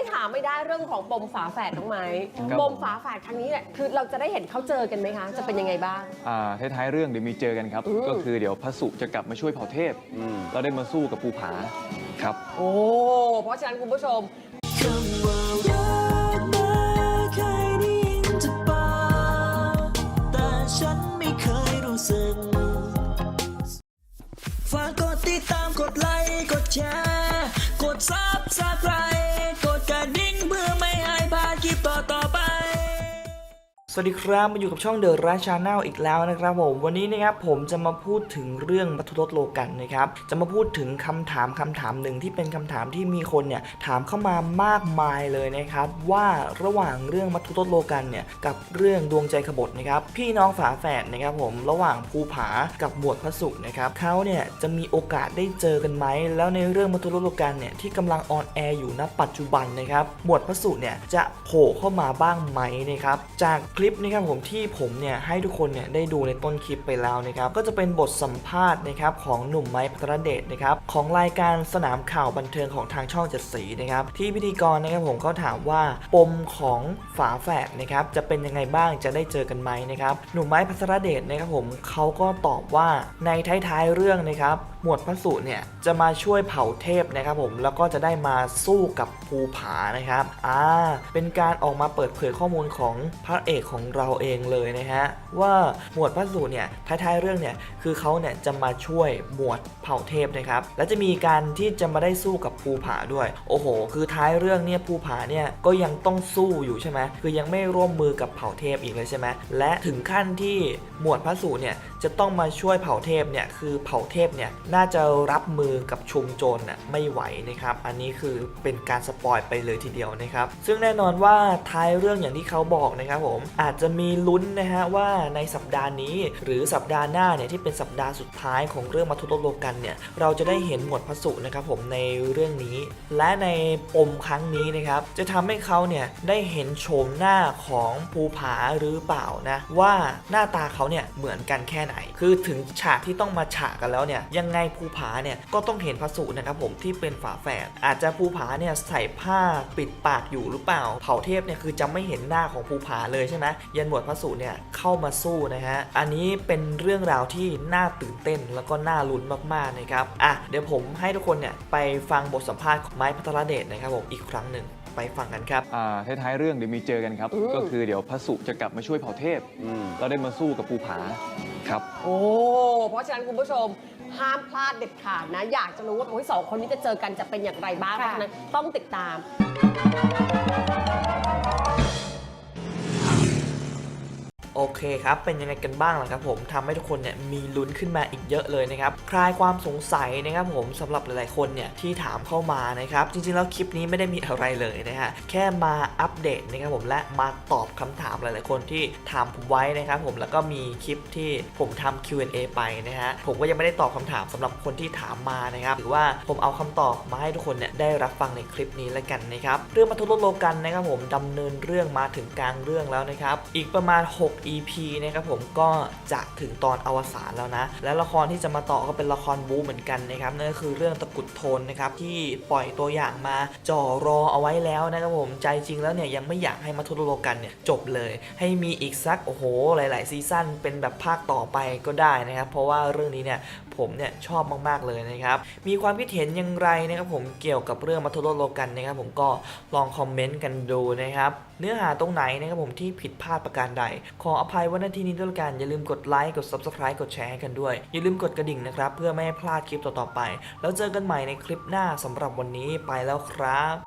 ไม่ถามไม่ได้เรื่องของปมฝาแฝดน้องไม้ครับ ปมฝาแฝดครั้งนี้เนี่ยคือเราจะได้เห็นเขาเจอกันไหมคะ จะเป็นยังไงบ้าง อ่าท้ายๆเรื่องเดี๋ยวมีเจอกันครับ อืม ก็คือเดี๋ยวพระสุจะกลับมาช่วยเผ่าเทพ เราได้มาสู้กับภูผาครับ โอ้เพราะฉะนั้นคุณผู้ชม คำว่ารักไม่เคยได้ยินจากปากแต่ฉันไม่เคยรู้สึก ฝากกดติดตามกดไลค์ กดแชร์ กดซับสไสวัสดีครับมาอยู่กับช่องเดอะราชาแนลอีกแล้วนะครับผมวันนี้นะครับผมจะมาพูดถึงเรื่องมัทุรสโลกันนะครับจะมาพูดถึงคำถามคำถามหนึ่งที่เป็นคำถามที่มีคนเนี่ยถามเข้ามามากมายเลยนะครับว่าระหว่างเรื่องมัทุรสโลกันเนี่ยกับเรื่องดวงใจขบฏนะครับพี่น้องฝาแฝดนะครับผมระหว่างภูผากับหมวดพระสุนะครับเขาเนี่ยจะมีโอกาสได้เจอกันไหมแล้วในเรื่องมัทุรสโลกันเนี่ยที่กำลังออนแอร์อยู่ณปัจจุบันนะครับหมวดพระสุเนี่ยจะโผล่เข้ามาบ้างไหมนะครับจากลิปนะครับผมที่ผมเนี่ยให้ทุกคนเนี่ยได้ดูในต้นคลิปไปแล้วนะครับก็จะเป็นบทสัมภาษณ์นะครับของหนุ่มไม้พัทรเดชนะครับของรายการสนามข่าวบันเทิงของทางช่องเจ็ดสีนะครับที่พิธีกรนะครับผมเขาถามว่าปมของฝาแฝดนะครับจะเป็นยังไงบ้างจะได้เจอกันไหมนะครับหนุ่มไม้พัทรเดชนะครับผมเขาก็ตอบว่าในท้ายๆเรื่องนะครับหมวดพระสุเนี่ยจะมาช่วยเผาเทพนะครับผมแล้วก็จะได้มาสู้กับภูผานะครับอ่าเป็นการออกมาเปิดเผยข้อมูลของพระเอกของเราเองเลยนะฮะว่าหมวดพระสุเนี่ยท้ายๆเรื่องเนี่ยคือเขาเนี่ยจะมาช่วยหมวดเผ่าเทพนะครับและจะมีการที่จะมาได้สู้กับภูผาด้วย โอ้โห คือท้ายเรื่องเนี่ยภูผาเนี่ยก็ยังต้องสู้อยู่ใช่ไหมคือยังไม่ร่วมมือกับเผ่าเทพอีกเลยใช่ไหมและถึงขั้นที่หมวดพระสุเนี่ยจะต้องมาช่วยเผ่าเทพเนี่ยคือเผ่าเทพเนี่ยน่าจะรับมือกับชุมโจรน่ะไม่ไหวนะครับ อันนี้คือเป็นการสปอยไปเลยทีเดียวนะครับ ซึ่งแน่นอนว่าท้ายเรื่องอย่างที่เขาบอกนะครับผมอาจจะมีลุ้นนะฮะว่าในสัปดาห์นี้ หรือสัปดาห์หน้าเนี่ยที่เป็นสัปดาห์สุดท้ายของเรื่องมาทุโลโลกันเนี่ยเราจะได้เห็นหมวดพระสุนะครับผมในเรื่องนี้ และในปมครั้งนี้นะครับจะทำให้เขาเนี่ยได้เห็นโฉมหน้าของภูผาหรือเปล่านะว่าหน้าตาเขาเนี่ยเหมือนกันแค่ไหน คือถึงฉากที่ต้องมาฉากกันแล้วเนี่ยยังไงภูผาเนี่ยก็ต้องเห็นพระสุนะครับผมที่เป็นฝาแฝดอาจจะภูผาเนี่ยใส่ผ้าปิดปากอยู่หรือเปล่า เผ่าเทพเนี่ยคือจะไม่เห็นหน้าของภูผาเลยใช่ไหมยันหมวดพระสุเนี่ยเข้ามาสู้นะฮะอันนี้เป็นเรื่องราวที่น่าตื่นเต้นแล้วก็น่าลุ้นมากๆนะครับอะเดี๋ยวผมให้ทุกคนเนี่ยไปฟังบทสัมภาษณ์ของไม้พัทรเดชนะครับผมอีกครั้งหนึ่งไปฟังกันครับ อ่าท้ายๆเรื่องเดี๋ยวมีเจอกันครับอืมก็คือเดี๋ยวพระสุจะกลับมาช่วยเผ่าเทพ เราได้มาสู้กับภูผาครับ โอ้ เพราะฉะนั้นคุณผู้ชม ห้ามพลาดเด็ดขาดนะ อยากจะรู้ว่าโอ้ยสองคนนี้จะเจอกันจะเป็นอย่างไรบ้างเพราะฉะนั้นต้องติดตาม โอเคครับ เป็นยังไงกันบ้างล่ะครับผมทำให้ทุกคนเนี่ยมีลุ้นขึ้นมาอีกเยอะเลยนะครับ คลายความสงสัยนะครับผมสำหรับหลายๆคนเนี่ยที่ถามเข้ามานะครับ จริงๆแล้วคลิปนี้ไม่ได้มีอะไรเลยนะฮะ แค่มาอัปเดตนะครับผมและมาตอบคำถามหลายๆคนที่ถามผมไว้นะครับผม แล้วก็มีคลิปที่ผมทำ Q&A ไปนะฮะ ผมก็ยังไม่ได้ตอบคำถามสำหรับคนที่ถามมานะครับ หรือว่าผมเอาคำตอบมาให้ทุกคนเนี่ยได้รับฟังในคลิปนี้แล้วกันนะครับ เรื่องมาทุรโลกันนะครับผมดำเนินเรื่องมาถึงกลางเรื่องแล้วนะครับ อีกประมาณ 6 EP นะครับผมก็จะถึงตอนอวสานแล้วนะ และละครที่จะมาต่อก็เป็นละครบู๊เหมือนกันนะครับนั่นก็คือเรื่องตะกุดโทนนะครับที่ปล่อยตัวอย่างมาจ่อรอเอาไว้แล้วนะครับผมใจจริงแล้วเนี่ยยังไม่อยากให้มาทุโลกันเนี่ยจบเลย ให้มีอีกสักโอ้โหหลาย ๆ ซีซั่นเป็นแบบภาคต่อไปก็ได้นะครับเพราะว่าเรื่องนี้เนี่ยผมเนี่ยชอบมากๆเลยนะครับ มีความคิดเห็นอย่างไรนะครับผมเกี่ยวกับเรื่องมาทุรโลกันนะครับ ผมก็ลองคอมเมนต์กันดูนะครับ เนื้อหาตรงไหนนะครับผมที่ผิดพลาดประการใด ขออภัยว้ณที่นี้ด้วยลกันอย่าลืมกดไลค์กด Subscribe กดแชร์ให้กันด้วย อย่าลืมกดกระดิ่งนะครับ เพื่อไม่ให้พลาดคลิปต่อๆไป แล้วเจอกันใหม่ในคลิปหน้าสำหรับวันนี้ไปแล้วครับ